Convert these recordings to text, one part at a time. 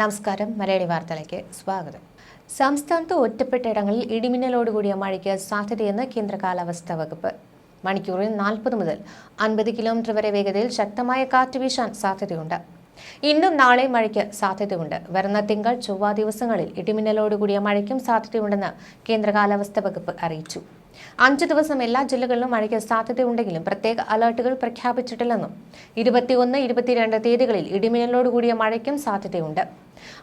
നമസ്കാരം. മലയാളി വാർത്തയിലേക്ക് സ്വാഗതം. സംസ്ഥാനത്ത് ഒറ്റപ്പെട്ട ഇടങ്ങളിൽ ഇടിമിന്നലോട് കൂടിയ മഴയ്ക്ക് സാധ്യതയെന്ന് കേന്ദ്ര കാലാവസ്ഥാ വകുപ്പ്. മണിക്കൂറിൽ നാൽപ്പത് മുതൽ അൻപത് കിലോമീറ്റർ വരെ വേഗതയിൽ ശക്തമായ കാറ്റ് വീശാൻ സാധ്യതയുണ്ട്. ഇന്നും നാളെ മഴയ്ക്ക് സാധ്യതയുണ്ട്. വരുന്ന തിങ്കൾ ചൊവ്വ ദിവസങ്ങളിൽ ഇടിമിന്നലോടുകൂടിയ മഴയ്ക്കും സാധ്യതയുണ്ടെന്ന് കേന്ദ്ര കാലാവസ്ഥാ വകുപ്പ് അറിയിച്ചു. അഞ്ചു ദിവസം എല്ലാ ജില്ലകളിലും മഴയ്ക്ക് സാധ്യതയുണ്ടെങ്കിലും പ്രത്യേക അലർട്ടുകൾ പ്രഖ്യാപിച്ചിട്ടില്ലെന്നും ഇരുപത്തിയൊന്ന് ഇരുപത്തിരണ്ട് തീയതികളിൽ ഇടിമിന്നലോടുകൂടിയ മഴയ്ക്കും സാധ്യതയുണ്ട്.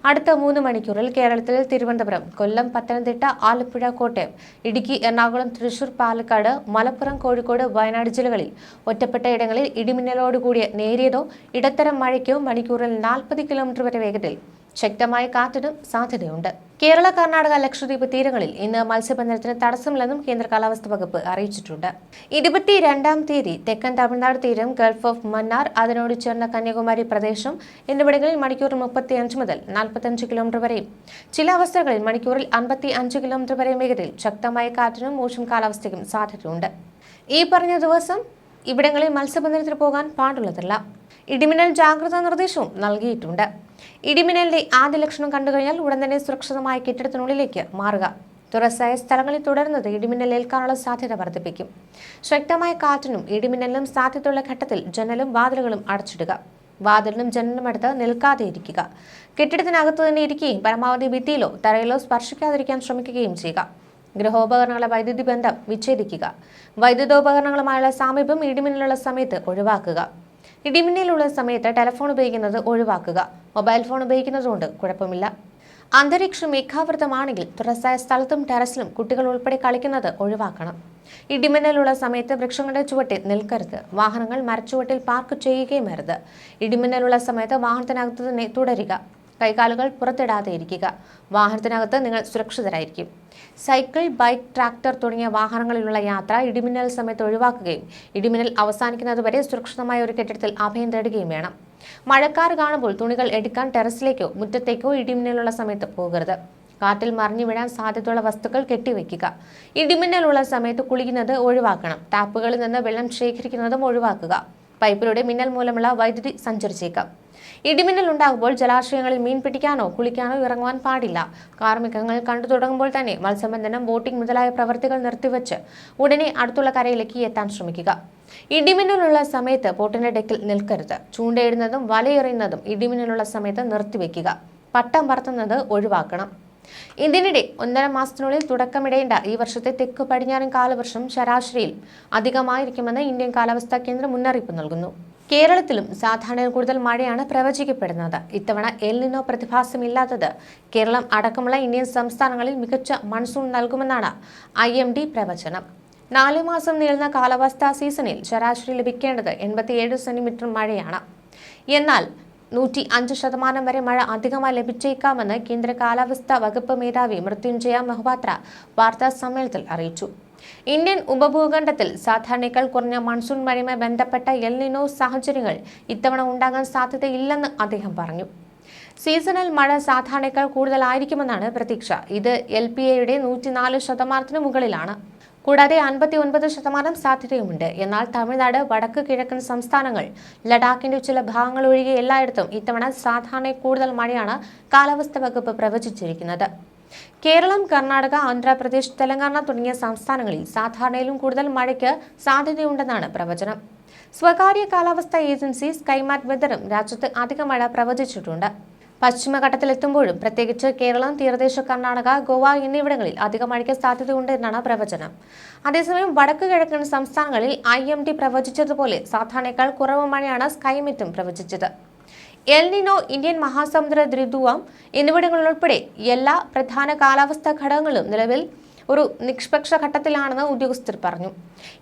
അടുത്ത മൂന്ന് മണിക്കൂറിൽ കേരളത്തിൽ തിരുവനന്തപുരം കൊല്ലം പത്തനംതിട്ട ആലപ്പുഴ കോട്ടയം ഇടുക്കി എറണാകുളം തൃശൂർ പാലക്കാട് മലപ്പുറം കോഴിക്കോട് വയനാട് ജില്ലകളിൽ ഒറ്റപ്പെട്ട ഇടങ്ങളിൽ ഇടിമിന്നലോടുകൂടിയ നേരിയതോ ഇടത്തരം മഴയ്ക്കോ മണിക്കൂറിൽ നാൽപ്പത് കിലോമീറ്റർ വരെ വേഗത്തിൽ ശക്തമായ കാറ്റിനും സാധ്യതയുണ്ട്. കേരള കർണാടക ലക്ഷദ്വീപ് തീരങ്ങളിൽ ഇന്ന് മത്സ്യബന്ധനത്തിന് തടസ്സമില്ലെന്നും കേന്ദ്ര കാലാവസ്ഥാ വകുപ്പ് അറിയിച്ചിട്ടുണ്ട്. ഇരുപത്തിരണ്ടാം തീയതി തെക്കൻ തമിഴ്നാട് തീരം ഗൾഫ് ഓഫ് മന്നാർ അതിനോട് ചേർന്ന കന്യാകുമാരി പ്രദേശം എന്നിവിടങ്ങളിൽ മണിക്കൂറിൽ മുപ്പത്തിയഞ്ച് മുതൽ നാൽപ്പത്തഞ്ച് കിലോമീറ്റർ വരെയും ചില അവസ്ഥകളിൽ മണിക്കൂറിൽ അൻപത്തി അഞ്ച് കിലോമീറ്റർ വരെയും വേഗതയിൽ ശക്തമായ കാറ്റിനും മോശം കാലാവസ്ഥയ്ക്കും സാധ്യതയുണ്ട്. ഈ പറഞ്ഞ ദിവസം ഇവിടങ്ങളിൽ മത്സ്യബന്ധനത്തിന് പോകാൻ പാടുള്ളതല്ല. ഇടിമിന്നൽ ജാഗ്രതാ നിർദ്ദേശവും നൽകിയിട്ടുണ്ട്. ഇടിമിന്നലിന്റെ ആദ്യ ലക്ഷണം കണ്ടുകഴിഞ്ഞാൽ ഉടൻ തന്നെ സുരക്ഷിതമായ കെട്ടിടത്തിനുള്ളിലേക്ക് മാറുക. തുറസായ സ്ഥലങ്ങളിൽ തുടരുന്നത് ഇടിമിന്നൽ ഏൽക്കാനുള്ള സാധ്യത വർദ്ധിപ്പിക്കും. ശക്തമായ കാറ്റിനും ഇടിമിന്നലിനും സാധ്യതയുള്ള ഘട്ടത്തിൽ ജനലും വാതിലുകളും അടച്ചിടുക. വാതിലിനും ജനലിനും അടുത്ത് നിൽക്കാതെ ഇരിക്കുക. കെട്ടിടത്തിനകത്ത് തന്നെ ഇരിക്കുകയും പരമാവധി ഭിത്തിയിലോ തറയിലോ സ്പർശിക്കാതിരിക്കാൻ ശ്രമിക്കുകയും ചെയ്യുക. ഗൃഹോപകരണങ്ങളെ വൈദ്യുതി ബന്ധം വിച്ഛേദിക്കുക. വൈദ്യുതോപകരണങ്ങളുമായുള്ള സാമീപ്യം ഇടിമിന്നലുള്ള സമയത്ത് ഒഴിവാക്കുക. ഇടിമിന്നലുള്ള സമയത്ത് ടെലഫോൺ ഉപയോഗിക്കുന്നത് ഒഴിവാക്കുക. മൊബൈൽ ഫോൺ ഉപയോഗിക്കുന്നതുകൊണ്ട് കുഴപ്പമില്ല. അന്തരീക്ഷം മേഘാവൃതമാണെങ്കിൽ തുറസായ സ്ഥലത്തും ടെറസിലും കുട്ടികൾ ഉൾപ്പെടെ കളിക്കുന്നത് ഒഴിവാക്കണം. ഇടിമിന്നലുള്ള സമയത്ത് വൃക്ഷങ്ങളുടെ ചുവട്ടിൽ നിൽക്കരുത്. വാഹനങ്ങൾ മരച്ചുവട്ടിൽ പാർക്ക് ചെയ്യുകയും അരുത്. ഇടിമിന്നലുള്ള സമയത്ത് വാഹനത്തിനകത്ത് തന്നെ തുടരുക. കൈകാലുകൾ പുറത്തിടാതെ ഇരിക്കുക. വാഹനത്തിനകത്ത് നിങ്ങൾ സുരക്ഷിതരായിരിക്കും. സൈക്കിൾ ബൈക്ക് ട്രാക്ടർ തുടങ്ങിയ വാഹനങ്ങളിലുള്ള യാത്ര ഇടിമിന്നൽ സമയത്ത് ഒഴിവാക്കുകയും ഇടിമിന്നൽ അവസാനിക്കുന്നതുവരെ സുരക്ഷിതമായ ഒരു കെട്ടിടത്തിൽ അഭയം തേടുകയും വേണം. മഴക്കാർ കാണുമ്പോൾ തുണികൾ എടുക്കാൻ ടെറസിലേക്കോ മുറ്റത്തേക്കോ ഇടിമിന്നലുള്ള സമയത്ത് പോകരുത്. കാറ്റിൽ മറിഞ്ഞു വീഴാൻ സാധ്യതയുള്ള വസ്തുക്കൾ കെട്ടിവെക്കുക ഇടിമിന്നലുള്ള സമയത്ത് കുളിക്കുന്നത് ഒഴിവാക്കണം. ടാപ്പുകളിൽ നിന്ന് വെള്ളം ശേഖരിക്കുന്നതും ഒഴിവാക്കുക. പൈപ്പിലൂടെ മിന്നൽ മൂലമുള്ള വൈദ്യുതി സഞ്ചരിച്ചേക്കാം. ഇടിമിന്നൽ ഉണ്ടാകുമ്പോൾ ജലാശയങ്ങളിൽ മീൻ പിടിക്കാനോ കുളിക്കാനോ ഇറങ്ങുവാൻ പാടില്ല. കാർമികങ്ങൾ കണ്ടു തുടങ്ങുമ്പോൾ തന്നെ മത്സ്യബന്ധനം ബോട്ടിംഗ് മുതലായ പ്രവർത്തികൾ നിർത്തിവെച്ച് ഉടനെ അടുത്തുള്ള കരയിലേക്ക് എത്താൻ ശ്രമിക്കുക. ഇടിമിന്നലുള്ള സമയത്ത് ബോട്ടിന്റെ ഡെക്കിൽ നിൽക്കരുത്. ചൂണ്ടയിടുന്നതും വലയെറിയുന്നതും ഇടിമിന്നലുള്ള സമയത്ത് നിർത്തിവെക്കുക. പട്ടം പറത്തുന്നത് ഒഴിവാക്കണം. ഇതിനിടെ ഒന്നര മാസത്തിനുള്ളിൽ തുടക്കമിടേണ്ട ഈ വർഷത്തെ തെക്ക് പടിഞ്ഞാറൻ കാലവർഷം ശരാശരിയിൽ അധികമായിരിക്കുമെന്ന് ഇന്ത്യൻ കാലാവസ്ഥാ കേന്ദ്രം മുന്നറിയിപ്പ് നൽകുന്നു. കേരളത്തിലും സാധാരണയിൽ കൂടുതൽ മഴയാണ് പ്രവചിക്കപ്പെടുന്നത്. ഇത്തവണ എൽ നിന്നോ പ്രതിഭാസമില്ലാത്തത് കേരളം അടക്കമുള്ള ഇന്ത്യൻ സംസ്ഥാനങ്ങളിൽ മികച്ച മൺസൂൺ നൽകുമെന്നാണ് ഐ പ്രവചനം. നാലു മാസം നീളുന്ന കാലാവസ്ഥാ സീസണിൽ ശരാശരി ലഭിക്കേണ്ടത് എൺപത്തിയേഴ് സെന്റിമീറ്റർ മഴയാണ്. എന്നാൽ നൂറ്റി അഞ്ച് ശതമാനം വരെ മഴ അധികമായി ലഭിച്ചേക്കാമെന്ന് കേന്ദ്ര കാലാവസ്ഥാ വകുപ്പ് മേധാവി മൃത്യുഞ്ജയ മൊഹപാത്ര വാർത്താ സമ്മേളനത്തിൽ അറിയിച്ചു. ഇന്ത്യൻ ഉപഭൂഖണ്ഡത്തിൽ സാധാരണയേക്കാൾ കുറഞ്ഞ മൺസൂൺ മഴയുമായി ബന്ധപ്പെട്ട എൽനിനോ സാഹചര്യങ്ങൾ ഇത്തവണ ഉണ്ടാകാൻ സാധ്യതയില്ലെന്ന് അദ്ദേഹം പറഞ്ഞു. സീസണൽ മഴ സാധാരണയേക്കാൾ കൂടുതലായിരിക്കുമെന്നാണ് പ്രതീക്ഷ. ഇത് എൽ പി എയുടെ നൂറ്റിനാല് ശതമാനത്തിന് മുകളിലാണ്. കൂടാതെ അൻപത്തി ഒൻപത് ശതമാനം സാധ്യതയുമുണ്ട്. എന്നാൽ തമിഴ്നാട് വടക്ക് കിഴക്കൻ സംസ്ഥാനങ്ങൾ ലഡാക്കിന്റെ ചില ഭാഗങ്ങൾ ഒഴികെ എല്ലായിടത്തും ഇത്തവണ സാധാരണ കൂടുതൽ മഴയാണ് കാലാവസ്ഥാ വകുപ്പ് പ്രവചിച്ചിരിക്കുന്നത്. കേരളം കർണാടക ആന്ധ്രാപ്രദേശ് തെലങ്കാന തുടങ്ങിയ സംസ്ഥാനങ്ങളിൽ സാധാരണയിലും കൂടുതൽ മഴയ്ക്ക് സാധ്യതയുണ്ടെന്നാണ് പ്രവചനം. സ്വകാര്യ കാലാവസ്ഥാ ഏജൻസി സ്കൈമാറ്റ് വെതറും രാജ്യത്ത് അധിക മഴ പ്രവചിച്ചിട്ടുണ്ട്. പശ്ചിമഘട്ടത്തിലെത്തുമ്പോഴും പ്രത്യേകിച്ച് കേരളം തീരദേശ കർണാടക ഗോവ എന്നിവിടങ്ങളിൽ അധിക മഴയ്ക്ക് സാധ്യതയുണ്ട് എന്നാണ് പ്രവചനം. അതേസമയം വടക്ക് കിഴക്കൻ സംസ്ഥാനങ്ങളിൽ ഐ എം ഡി പ്രവചിച്ചതുപോലെ സാധാരണയേക്കാൾ കുറവ് മഴയാണ് സ്കൈമെറ്റും പ്രവചിച്ചത്. എൽനിനോ ഇന്ത്യൻ മഹാസമുദ്ര ദ്രിതുവം എന്നിവിടങ്ങളിലുൾപ്പെടെ എല്ലാ പ്രധാന കാലാവസ്ഥാ ഘടകങ്ങളും നിലവിൽ ഒരു നിഷ്പക്ഷ ഘട്ടത്തിലാണെന്ന് ഉദ്യോഗസ്ഥർ പറഞ്ഞു.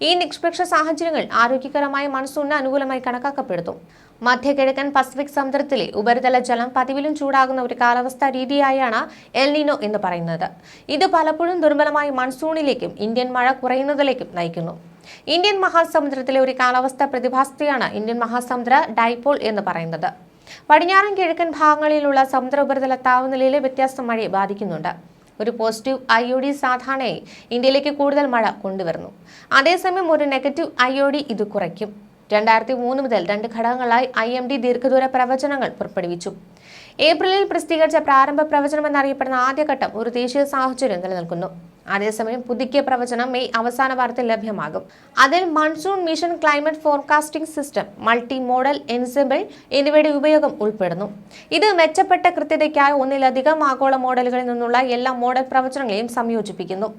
ഈ നിഷ്പക്ഷ സാഹചര്യങ്ങൾ ആരോഗ്യകരമായ മൺസൂണിന് അനുകൂലമായി കണക്കാക്കപ്പെടുന്നു. മധ്യകിഴക്കൻ പസഫിക് സമുദ്രത്തിലെ ഉപരിതല ജലം പതിവിലും ചൂടാകുന്ന ഒരു കാലാവസ്ഥാ രീതിയായാണ് എൽനിനോ എന്ന് പറയുന്നത്. ഇത് പലപ്പോഴും ദുർബലമായ മൺസൂണിലേക്കും ഇന്ത്യൻ മഴ കുറയുന്നതിലേക്കും നയിക്കുന്നു. ഇന്ത്യൻ മഹാസമുദ്രത്തിലെ ഒരു കാലാവസ്ഥാ പ്രതിഭാസത്തെയാണ് ഇന്ത്യൻ മഹാസമുദ്ര ഡൈപോൾ എന്ന് പറയുന്നത്. പടിഞ്ഞാറൻ കിഴക്കൻ ഭാഗങ്ങളിലുള്ള സമുദ്ര ഉപരിതല താപനിലയിലെ വ്യത്യാസം മഴയെ ബാധിക്കുന്നുണ്ട്. ഒരു പോസിറ്റീവ് ഐ ഒ ഡി സാധാരണയായി ഇന്ത്യയിലേക്ക് കൂടുതൽ മഴ കൊണ്ടുവരുന്നു. അതേസമയം ഒരു നെഗറ്റീവ് ഐ ഒ ഡി ഇത് കുറയ്ക്കും. രണ്ടായിരത്തി മൂന്ന് മുതൽ രണ്ട് ഘടകങ്ങളായി ഐ എം ഡി ദീർഘദൂര പ്രവചനങ്ങൾ പുറപ്പെടുവിച്ചു. ഏപ്രിലിൽ പ്രസിദ്ധീകരിച്ച പ്രാരംഭ പ്രവചനം എന്നറിയപ്പെടുന്ന ആദ്യഘട്ടം ഒരു ദേശീയ സാഹചര്യം നിലനിൽക്കുന്നു. അതേസമയം പുതുക്കിയ പ്രവചനം മെയ് അവസാന വാരത്തിൽ ലഭ്യമാകും. അതിൽ monsoon mission climate forecasting system multi model ensemble എന്നിവയുടെ ഉപയോഗം ഉൾപ്പെടുന്നു. ഇത് മെച്ചപ്പെട്ട കൃത്യതയ്ക്കായി ഒന്നിലധികം ആഗോള മോഡലുകളിൽ നിന്നുള്ള എല്ലാ മോഡൽ പ്രവചനങ്ങളെയും സംയോജിപ്പിക്കുന്നു.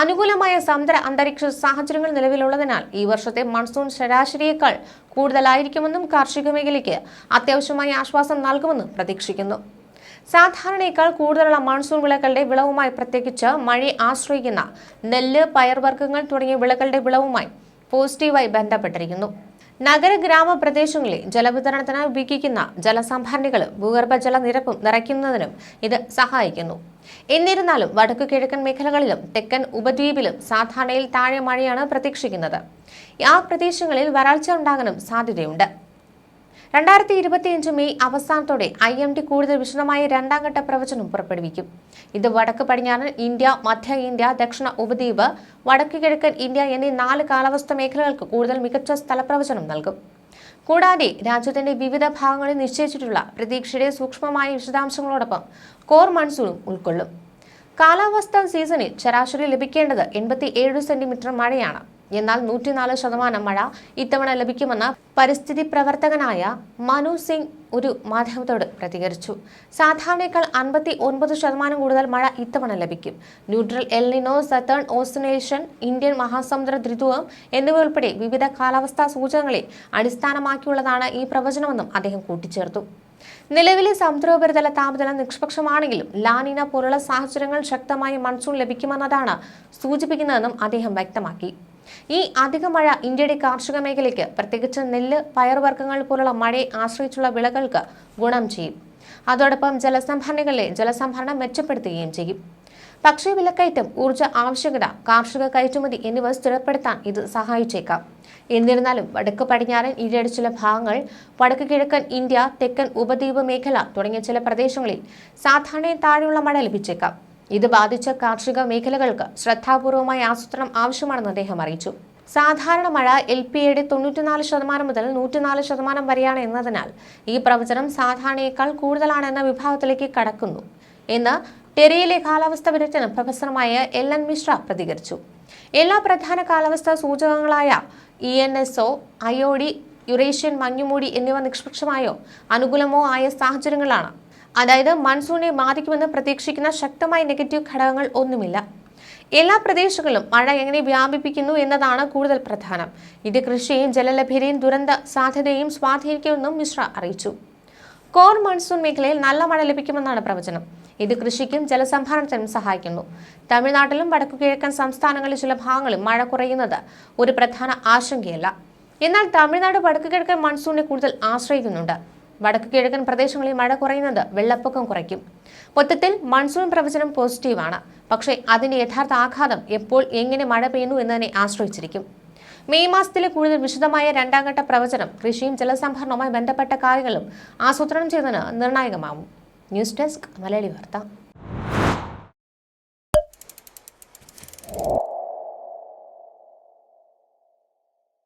അനുകൂലമായ സമുദ്ര അന്തരീക്ഷ സാഹചര്യങ്ങൾ നിലവിലുള്ളതിനാൽ ഈ വർഷത്തെ മൺസൂൺ ശരാശരിയേക്കാൾ കൂടുതലായിരിക്കുമെന്നും കാർഷിക മേഖലയ്ക്ക് അത്യാവശ്യമായ ആശ്വാസം നൽകുമെന്നും പ്രതീക്ഷിക്കുന്നു. സാധാരണയേക്കാൾ കൂടുതലുള്ള മൺസൂൺ വിളകളുടെ വിളവുമായി പ്രത്യേകിച്ച് മഴയെ ആശ്രയിക്കുന്ന നെല്ല് പയർവർഗങ്ങൾ തുടങ്ങിയ വിളകളുടെ വിളവുമായി പോസിറ്റീവായി ബന്ധപ്പെട്ടിരിക്കുന്നു. നഗര ഗ്രാമപ്രദേശങ്ങളിൽ ജലവിതരണത്തിന് ഉപയോഗിക്കുന്ന ജലസംഭരണികളും ഭൂഗർഭജല നിരപ്പും നിറയ്ക്കുന്നതിനും ഇത് സഹായിക്കുന്നു. എന്നിരുന്നാലും വടക്കു കിഴക്കൻ മേഖലകളിലും തെക്കൻ ഉപദ്വീപിലും സാധാരണയിൽ താഴെ മഴയാണ് പ്രതീക്ഷിക്കുന്നത്. ആ പ്രദേശങ്ങളിൽ വരൾച്ച ഉണ്ടാകാനും സാധ്യതയുണ്ട്. രണ്ടായിരത്തി ഇരുപത്തിയഞ്ച് മെയ് അവസാനത്തോടെ ഐ എം ഡി കൂടുതൽ വിശദമായ രണ്ടാം ഘട്ട പ്രവചനം പുറപ്പെടുവിക്കും. ഇത് വടക്ക് പടിഞ്ഞാറൻ ഇന്ത്യ മധ്യ ഇന്ത്യ ദക്ഷിണ ഉപദ്വീപ് വടക്ക് കിഴക്കൻ ഇന്ത്യ എന്നീ നാല് കാലാവസ്ഥ മേഖലകൾക്ക് കൂടുതൽ മികച്ച സ്ഥലപ്രവചനം നൽകും. കൂടാതെ രാജ്യത്തിന്റെ വിവിധ ഭാഗങ്ങളിൽ നിശ്ചയിച്ചിട്ടുള്ള പ്രതീക്ഷയുടെ സൂക്ഷ്മമായ വിശദാംശങ്ങളോടൊപ്പം കോർ മൺസൂണും ഉൾക്കൊള്ളും. കാലാവസ്ഥാ സീസണിൽ ശരാശരി ലഭിക്കേണ്ടത് എൺപത്തി ഏഴ് സെന്റിമീറ്റർ മഴയാണ്. എന്നാൽ നൂറ്റിനാല് ശതമാനം മഴ ഇത്തവണ ലഭിക്കുമെന്ന് പരിസ്ഥിതി പ്രവർത്തകനായ മനു സിംഗ് ഒരു മാധ്യമത്തോട് പ്രതികരിച്ചു. സാധാരണയേക്കാൾ അൻപത്തി ഒൻപത് ശതമാനം കൂടുതൽ മഴ ഇത്തവണ ലഭിക്കും. Neutral El Nino southern oscillation Indian മഹാസമുദ്ര ദ്രുതവും എന്നിവ ഉൾപ്പെടെ വിവിധ കാലാവസ്ഥാ സൂചകങ്ങളെ അടിസ്ഥാനമാക്കിയുള്ളതാണ് ഈ പ്രവചനമെന്നും അദ്ദേഹം കൂട്ടിച്ചേർത്തു. നിലവിലെ സമുദ്രോപരിതല താപനില നിഷ്പക്ഷമാണെങ്കിലും ലാനിന പോലുള്ള സാഹചര്യങ്ങൾ ശക്തമായി മൺസൂൺ ലഭിക്കുമെന്നതാണ് സൂചിപ്പിക്കുന്നതെന്നും അദ്ദേഹം വ്യക്തമാക്കി. ഈ അധിക മഴ ഇന്ത്യയുടെ കാർഷിക മേഖലയ്ക്ക് പ്രത്യേകിച്ച് നെല്ല് പയർവർഗങ്ങൾ പോലുള്ള മഴയെ ആശ്രയിച്ചുള്ള വിളകൾക്ക് ഗുണം ചെയ്യും. അതോടൊപ്പം ജലസംഭരണികളിലെ ജലസംഭരണം മെച്ചപ്പെടുത്തുകയും ചെയ്യും. പക്ഷേ വിലക്കയറ്റം ഊർജ ആവശ്യകത കാർഷിക കയറ്റുമതി എന്നിവ സ്ഥിരപ്പെടുത്താൻ ഇത് സഹായിച്ചേക്കാം. എന്നിരുന്നാലും വടക്ക് പടിഞ്ഞാറൻ ഇന്ത്യയുടെ ചില ഭാഗങ്ങൾ വടക്ക് കിഴക്കൻ ഇന്ത്യ തെക്കൻ ഉപദ്വീപ് മേഖല തുടങ്ങിയ ചില പ്രദേശങ്ങളിൽ സാധാരണ താഴെയുള്ള മഴ ലഭിച്ചേക്കാം. ഇത് ബാധിച്ച കാർഷിക മേഖലകൾക്ക് ശ്രദ്ധാപൂർവമായ ആസൂത്രണം ആവശ്യമാണെന്ന് അദ്ദേഹം അറിയിച്ചു. സാധാരണ മഴ എൽ പി എയുടെ തൊണ്ണൂറ്റിനാല് ശതമാനം മുതൽ നൂറ്റിനാല് ശതമാനം വരെയാണ് എന്നതിനാൽ ഈ പ്രവചനം സാധാരണയേക്കാൾ കൂടുതലാണെന്ന വിഭാഗത്തിലേക്ക് കടക്കുന്നു എന്ന് ടെറിയിലെ കാലാവസ്ഥ വിദഗ്ധനും പ്രൊഫസറുമായ എൽ എൻ മിശ്ര പ്രതികരിച്ചു. എല്ലാ പ്രധാന കാലാവസ്ഥാ സൂചകങ്ങളായ E N S O IOD Eurasian മഞ്ഞുമൂടി എന്നിവ നിഷ്പക്ഷമായോ അനുകൂലമോ ആയ സാഹചര്യങ്ങളാണ് അതായത് മൺസൂണിനെ ബാധിക്കുമെന്ന് പ്രതീക്ഷിക്കുന്ന ശക്തമായ നെഗറ്റീവ് ഘടകങ്ങൾ ഒന്നുമില്ല. എല്ലാ പ്രദേശങ്ങളിലും മഴ എങ്ങനെ വ്യാപിപ്പിക്കുന്നു എന്നതാണ് കൂടുതൽ പ്രധാനം. ഇത് കൃഷിയെയും ജലലഭ്യതയും ദുരന്ത സാധ്യതയും സ്വാധീനിക്കുമെന്നും മിശ്ര അറിയിച്ചു. കോർ മൺസൂൺ മേഖലയിൽ നല്ല മഴ ലഭിക്കുമെന്നാണ് പ്രവചനം. ഇത് കൃഷിക്കും ജലസംഭരണത്തിനും സഹായിക്കുന്നു. തമിഴ്നാട്ടിലും വടക്കു കിഴക്കൻ സംസ്ഥാനങ്ങളിൽ ചില ഭാഗങ്ങളിൽ മഴ കുറയുന്നത് ഒരു പ്രധാന ആശങ്കയല്ല. എന്നാൽ തമിഴ്നാട് വടക്കു കിഴക്കൻ മൺസൂണിനെ കൂടുതൽ ആശ്രയിക്കുന്നുണ്ട്. വടക്കു കിഴക്കൻ പ്രദേശങ്ങളിൽ മഴ കുറയുന്നത് വെള്ളപ്പൊക്കം കുറയ്ക്കും. മൊത്തത്തിൽ മൺസൂൺ പ്രവചനം പോസിറ്റീവാണ് പക്ഷേ അതിന്റെ യഥാർത്ഥ ആഘാതം എപ്പോൾ എങ്ങനെ മഴ പെയ്യുന്നു എന്നതിനെ ആശ്രയിച്ചിരിക്കും. മെയ് മാസത്തിലെ കൂടുതൽ വിശദമായ രണ്ടാംഘട്ട പ്രവചനം കൃഷിയും ജലസംഭരണവുമായി ബന്ധപ്പെട്ട കാര്യങ്ങളും ആസൂത്രണം ചെയ്യുന്നതിന് നിർണായകമാവും. ന്യൂസ് ഡെസ്ക് മലയാളി വാർത്ത.